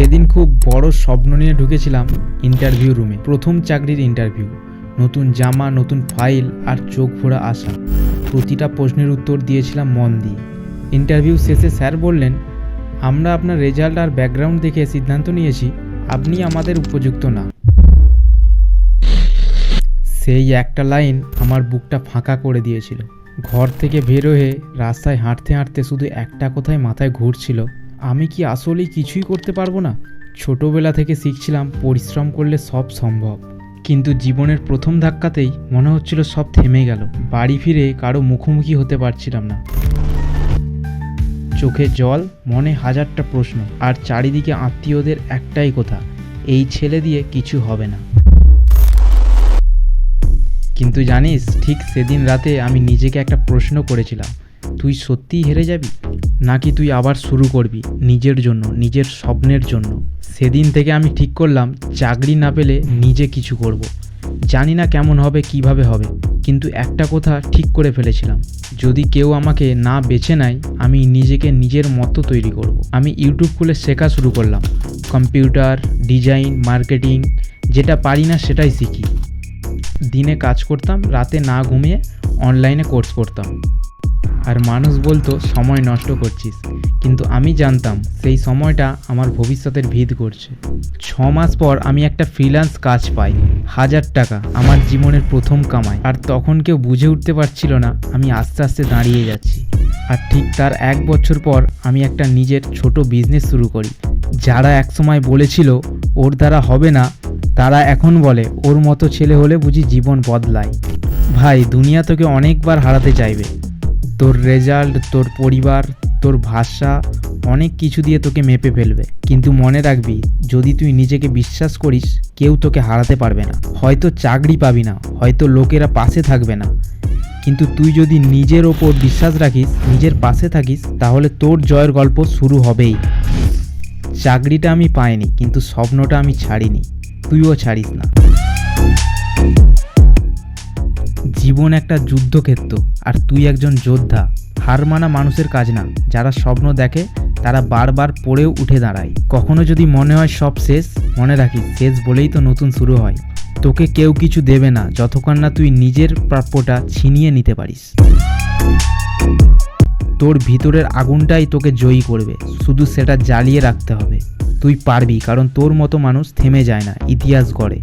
সেদিন খুব বড় স্বপ্ন নিয়ে ঢুকেছিলাম ইন্টারভিউ রুমে প্রথম চাকরির ইন্টারভিউ নতুন জামা, নতুন ফাইল আর চোখ ভরা আশা। প্রতিটা প্রশ্নের উত্তর দিয়েছিলাম মন দিয়ে। ইন্টারভিউ শেষে স্যার বললেন, আমরা আপনার রেজাল্ট আর ব্যাকগ্রাউন্ড দেখে সিদ্ধান্ত নিয়েছি, আপনি আমাদের উপযুক্ত না। সেই একটা লাইন আমার বুকটা ফাঁকা করে দিয়েছিল। ঘর থেকে বের হয়ে রাস্তায় হাঁটতে হাঁটতে শুধু একটা কথাই মাথায় ঘুরছিল আমি কি আসলেই কিছুই করতে পারব না? ছোটোবেলা থেকে শিখছিলাম পরিশ্রম করলে সব সম্ভব। কিন্তু জীবনের প্রথম ধাক্কাতেই মনে হচ্ছিল সব থেমে গেল। বাড়ি ফিরে কারও মুখোমুখি হতে পারছিলাম না। চোখে জল, মনে হাজারটা প্রশ্ন, আর চারিদিকে আত্মীয়দের একটাই কথা, এই ছেলে দিয়ে কিছু হবে না। কিন্তু জানিস, ঠিক সেদিন রাতে আমি নিজেকে একটা প্রশ্ন করেছিলাম, তুই সত্যিই হেরে যাবি? নাকি তুই আবার শুরু করবি নিজের জন্য, নিজের স্বপ্নের জন্য? সেদিন থেকে আমি ঠিক করলাম, চাকরি না পেলে নিজে কিছু করব। জানি না কেমন হবে, কীভাবে হবে, কিন্তু একটা কথা ঠিক করে ফেলেছিলাম। যদি কেউ আমাকে না বেছে নেয়, আমি নিজেকে নিজের মতো তৈরি করব। আমি ইউটিউব খুলে শেখা শুরু করলাম। কম্পিউটার, ডিজাইন, মার্কেটিং, যেটা পারি না সেটাই শিখি। দিনে কাজ করতাম, রাতে না ঘুমিয়ে অনলাইনে কোর্স করতাম। আর মানুষ বলতো, সময় নষ্ট করছিস। কিন্তু আমি জানতাম, সেই সময়টা আমার ভবিষ্যতের ভিত করছে। ছ মাস পর আমি একটা ফ্রিল্যান্স কাজ পাই, হাজার টাকা, আমার জীবনের প্রথম কামাই। আর তখন কেউ বুঝে উঠতে পারছিল না, আমি আস্তে আস্তে দাঁড়িয়ে যাচ্ছি। আর ঠিক তার এক বছর পর আমি একটা নিজের ছোট বিজনেস শুরু করি। যারা একসময় বলেছিল, ওর দ্বারা হবে না, তারা এখন বলে, ওর মতো ছেলে হলে বুঝি জীবন বদলায়। ভাই, দুনিয়া তোকে অনেকবার হারাতে চাইবে। তোর রেজাল্ট তোর পরিবার, তোর ভাষা, অনেক কিছু দিয়ে তোকে মেপে ফেলবে। কিন্তু মনে রাখবি, যদি তুই নিজেকে বিশ্বাস করিস, কেউ তোকে হারাতে পারবে না। হয়তো চাকরি পাবি না, হয়তো লোকেরা পাশে থাকবে না। কিন্তু তুই যদি নিজের ওপর বিশ্বাস রাখিস, নিজের পাশে থাকিস, তাহলে তোর জয়ের গল্প শুরু হবেই। চাকরিটা আমি পাইনি, কিন্তু স্বপ্নটা আমি ছাড়িনি। তুইও ছাড়িস না। জীবন একটা যুদ্ধক্ষেত্র, আর তুই একজন যোদ্ধা। হার মানা মানুষের কাজ না। যারা স্বপ্ন দেখে, তারা বারবার পড়েও উঠে দাঁড়ায়। কখনো যদি মনে হয় সব শেষ, মনে রাখিস, শেষ বলেই তো নতুন শুরু হয়। তোকে কেউ কিছু দেবে না, যতক্ষণ না তুই নিজের প্রাপ্যটা ছিনিয়ে নিতে পারিস। তোর ভিতরের আগুনটাই তোকে জয়ী করবে। শুধু সেটা জ্বালিয়ে রাখতে হবে। তুই পারবি, কারণ তোর মতো মানুষ থেমে যায় না, ইতিহাস গড়ে।